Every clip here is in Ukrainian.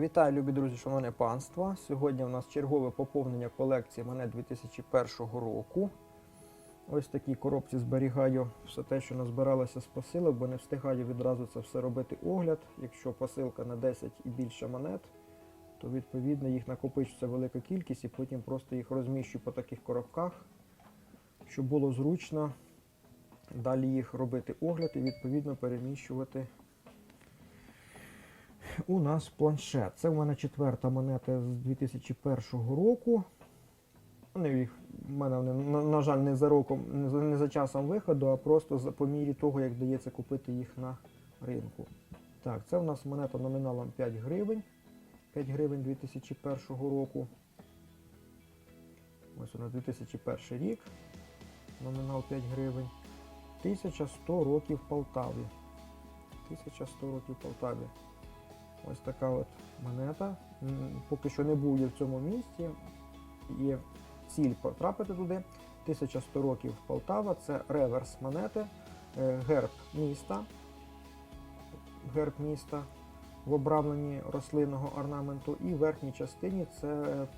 Вітаю, любі друзі, шановне панство. Сьогодні у нас чергове поповнення колекції мене 2001 року. Ось такій коробці зберігаю все те, що назбиралося з посилок, бо не встигаю відразу це все робити огляд. Якщо посилка на 10 і більше монет, то відповідно їх накопичується велика кількість і потім просто їх розміщую по таких коробках, щоб було зручно далі їх робити огляд і відповідно переміщувати у нас планшет. Це в мене четверта монета з 2001 року. Вони їх, в мене вони, на, на жаль, не за роком, не за, не часом виходу, а просто за, по мірі того, як вдається купити їх на ринку. Так, це в нас монета номіналом 5 гривень. 5 гривень 2001 року. Ось вона 2001 рік. Номінал 5 гривень. 1100 років Полтаві. 1100 років Полтаві. Ось така от монета. Поки що не був я в цьому місці. Є ціль потрапити туди. 1100 років Полтава. Це реверс монети, е, герб міста. Герб міста в обрамленні рослинного орнаменту. І в верхній частині це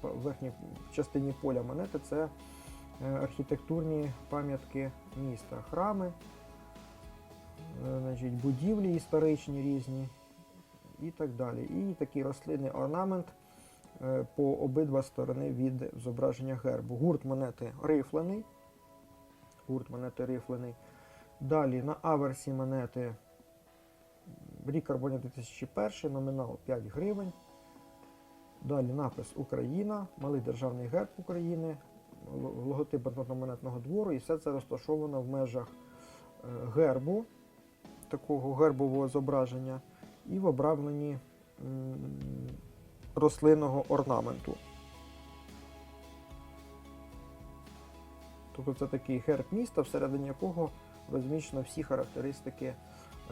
в верхній частині поля монети це е, архітектурні пам'ятки міста, храми, е, будівлі історичні різні і так далі. І такий рослинний орнамент е, по обидва сторони від зображення гербу. Гурт монети рифлений. Гурт монети рифлений. Далі на аверсі монети рік карбоні 2001, номінал 5 гривень. Далі напис Україна, малий державний герб України, логотип банкнотно-монетного двору, і все це розташовано в межах е, гербу, такого гербового зображення і в обрамленні рослинного орнаменту. Тобто це такий герб міста, всередині якого розміщено всі характеристики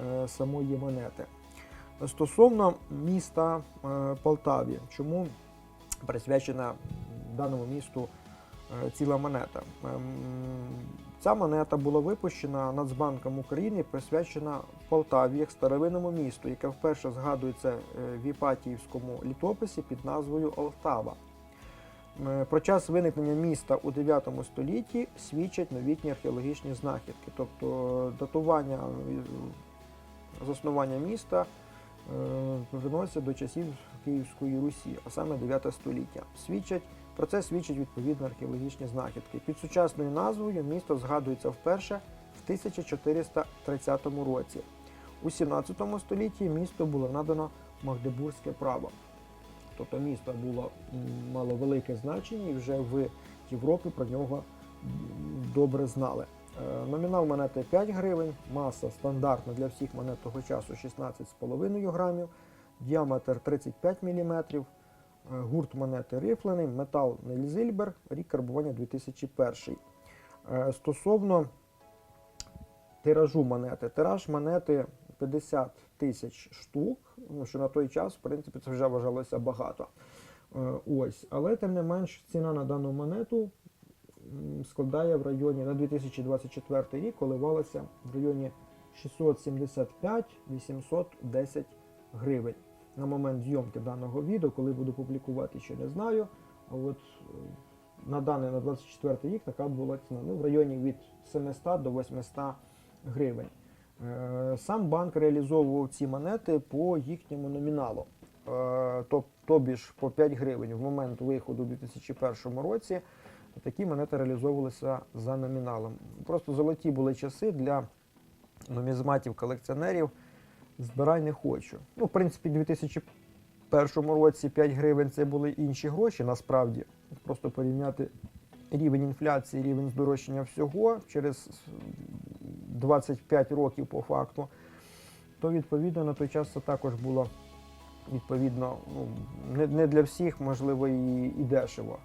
е, самої монети. Стосовно міста е, Полтаві, чому присвячена даному місту е, ціла монета? Ем, Ця монета була випущена Нацбанком України, присвячена Полтаві як старовинному місту, яке вперше згадується е, в Іпатіївському літописі під назвою Олтава. Е, Про час виникнення міста у 9 столітті свідчать новітні археологічні знахідки, тобто датування е, заснування міста е, до часів Київської Русі, а саме 9 століття. Свідчать про це свідчать відповідно археологічні знахідки. Під сучасною назвою місто згадується вперше в 1430 році. У 17 столітті місто було надано Магдебурзьке право. Тобто місто було, мало велике значення і вже в Європі про нього добре знали. Е, Номінал монети 5 гривень, маса стандартна для всіх монет того часу 16,5 грамів, діаметр 35 мм, Е, Гурт монети рифлений, метал Нельзильбер, рік карбування 2001. Е, Стосовно тиражу монети. Тираж монети 50 тисяч штук, що на той час, в принципі, це вже вважалося багато. Е, Ось. Але тим не менш ціна на дану монету складає в районі на 2024 рік коливалася в районі 675-810 гривень на момент зйомки даного відео, коли буду публікувати, ще не знаю. А от е, на даний на 24 рік така була ціна. Ну, в районі від 700 до 800 гривень. Е, Сам банк реалізовував ці монети по їхньому номіналу. Е, Тобі ж по 5 гривень в момент виходу у 2001 році такі монети реалізовувалися за номіналом. Просто золоті були часи для нумізматів, колекціонерів. Збирай не хочу. Ну, в принципі, у 2001 році 5 гривень це були інші гроші, насправді. Просто порівняти рівень інфляції, рівень здорожчання всього через 25 років по факту, то відповідно на той час це також було відповідно ну, не, не для всіх, можливо, і, і дешево.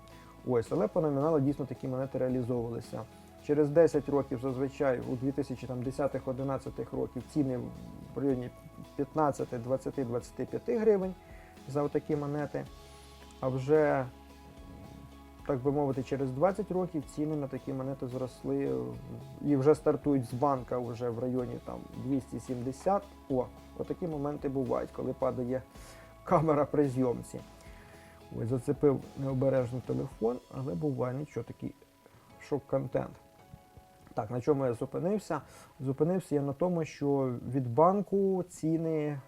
Ось, але по номіналу дійсно такі монети реалізовувалися. Через 10 років зазвичай у 2010-11 років ціни в районі 15, 20, 25 гривень за такі монети. А вже, так би мовити, через 20 років ціни на такі монети зросли і вже стартують з банка вже в районі там 270. О, отакі моменти бувають, коли падає камера при зйомці. Ось зацепив необережно телефон, але буває нічого, такий шок-контент. Так, на чому я зупинився? Зупинився я на тому, що від банку ціни е,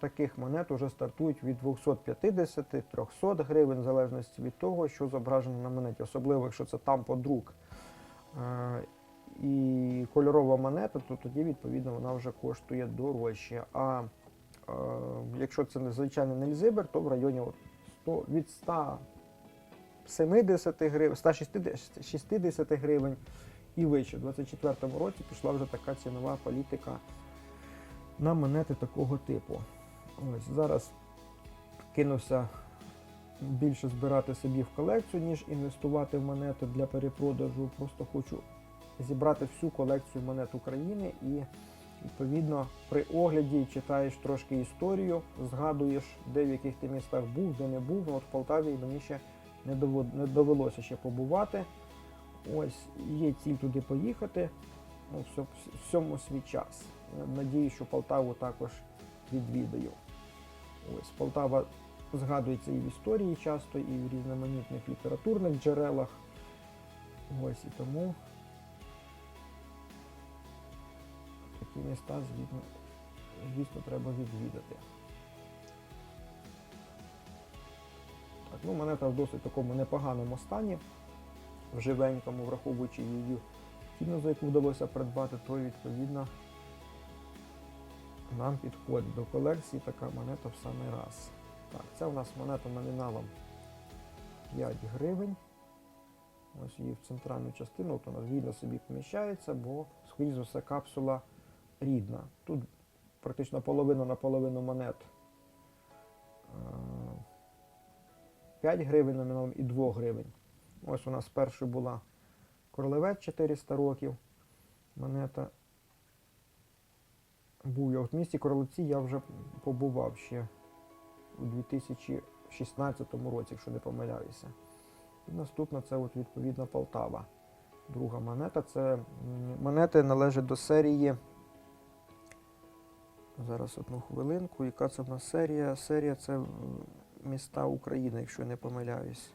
таких монет вже стартують від 250-300 гривень, в залежності від того, що зображено на монеті, особливо якщо це там подрук. Е, і кольорова монета, то тоді, відповідно, вона вже коштує дорожче. А е, якщо це не звичайний нельзибер, то в районі от 100, від 170 гривень, 160 гривень і вище. У 2024 році пішла вже така цінова політика на монети такого типу. Ось зараз кинувся більше збирати собі в колекцію, ніж інвестувати в монети для перепродажу. Просто хочу зібрати всю колекцію монет України і відповідно при огляді читаєш трошки історію, згадуєш, де в яких ти містах був, де не був. Ну, от в Полтаві мені ще не довелося ще побувати. Ось є ціль туди поїхати. Ну, всьому свій час. Надію, що Полтаву також відвідаю. Ось Полтава згадується і в історії часто, і в різноманітних літературних джерелах. Ось і тому такі міста, звісно, звісно, треба відвідати. Так, ну, монета в досить такому непоганому стані, в живенькому, враховуючи її ціну, за яку вдалося придбати, то відповідно нам підходить до колекції така монета в самий раз. Так, це у нас монета номіналом 5 гривень. Ось її в центральну частину, от вона вільно собі поміщається, бо, скоріш за все, капсула рідна. Тут практично половина на половину монет. е, 5 гривень номіналом і 2 гривень. Ось у нас першою була королевець 400 років. Монета. Був я в місті Королевці, я вже побував ще у 2016 році, якщо не помиляюся. І наступна це от, відповідно Полтава. Друга монета. Це монети належать до серії. Зараз одну хвилинку. Яка це в нас серія? Серія це міста України, якщо не помиляюсь.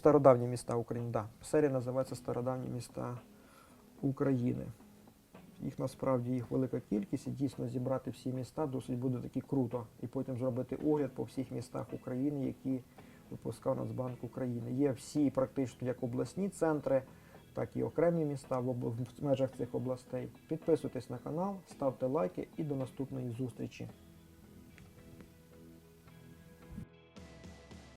Стародавні міста України, так. Да. Серія називається Стародавні міста України. Їх насправді їх велика кількість, і дійсно зібрати всі міста досить буде таки круто. І потім зробити огляд по всіх містах України, які випускав Нацбанк України. Є всі практично як обласні центри, так і окремі міста в, об- в межах цих областей. Підписуйтесь на канал, ставте лайки і до наступної зустрічі.